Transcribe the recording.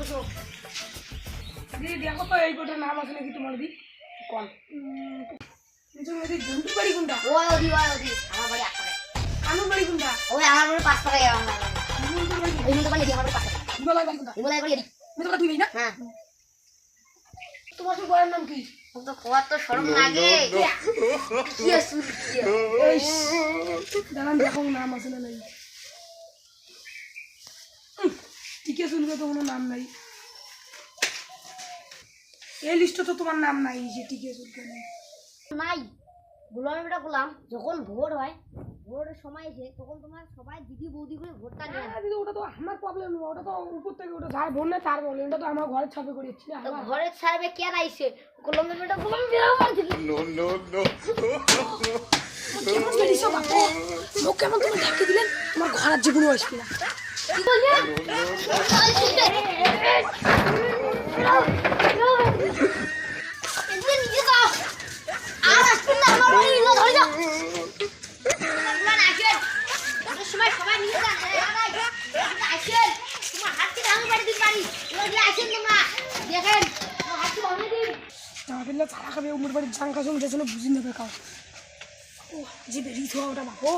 বসো দিদি দেখো তো এই কোটার নাম আছে নাকি তোমার দি কল জন্টু বাড়ি কোনটা? ওই ওদি ওই ওদি আমার বাড়ি আট টাকা কানুর বাড়ি কোনটা? ওই আমার বাড়ি পাঁচ টাকা আমার। বাড়ি হিমন্তর বাড়ি কোনটা? ওই মতো বাড়ি আমার বাড়ি পাঁচ টাকা হিমালয় বাড়ি কোনটা? এগুলো বাড়ি এদিক। তুই না? হ্যাঁ। তোমার তো নাম কি? তো খোয়ার তো শরম লাগে। কি আছে দাঁড়ান দেখো নাম আছে না নাই? টিকে শুনবে তো কোনো নাম নাই। এই লিস্টে তো তোমার নাম নাই যে টিকে শুনবে নাই। নাই। গোলামের গোলাম যখন ভোর হয় ভোটের সময় এসে তখন তোমার সবাই দিদি বৌদি করে ভোটটা নিয়ে হ্যাঁ, দিদি, ওটা তো আমার প্রবলেম ওটা তো উপর থেকে ওটা বোন না তার প্রবলেম এটা তো আমার ঘরের ছাপে করে দিচ্ছি না তো আমার। ঘরের সাহেবে কেন আইছে বেরো মারছে No, no, no. কেমন বেরিয়েছো বাপু লোক কেমন তুমি ঢাকে দিলেন তোমার ঘর আর জীবনও আসবে না না ছাড়া খাবে উমর বাড়ির জান কাছে উঠে শুনে বুঝি নেবে কাউ ও যে থাকা ওটা বাপু।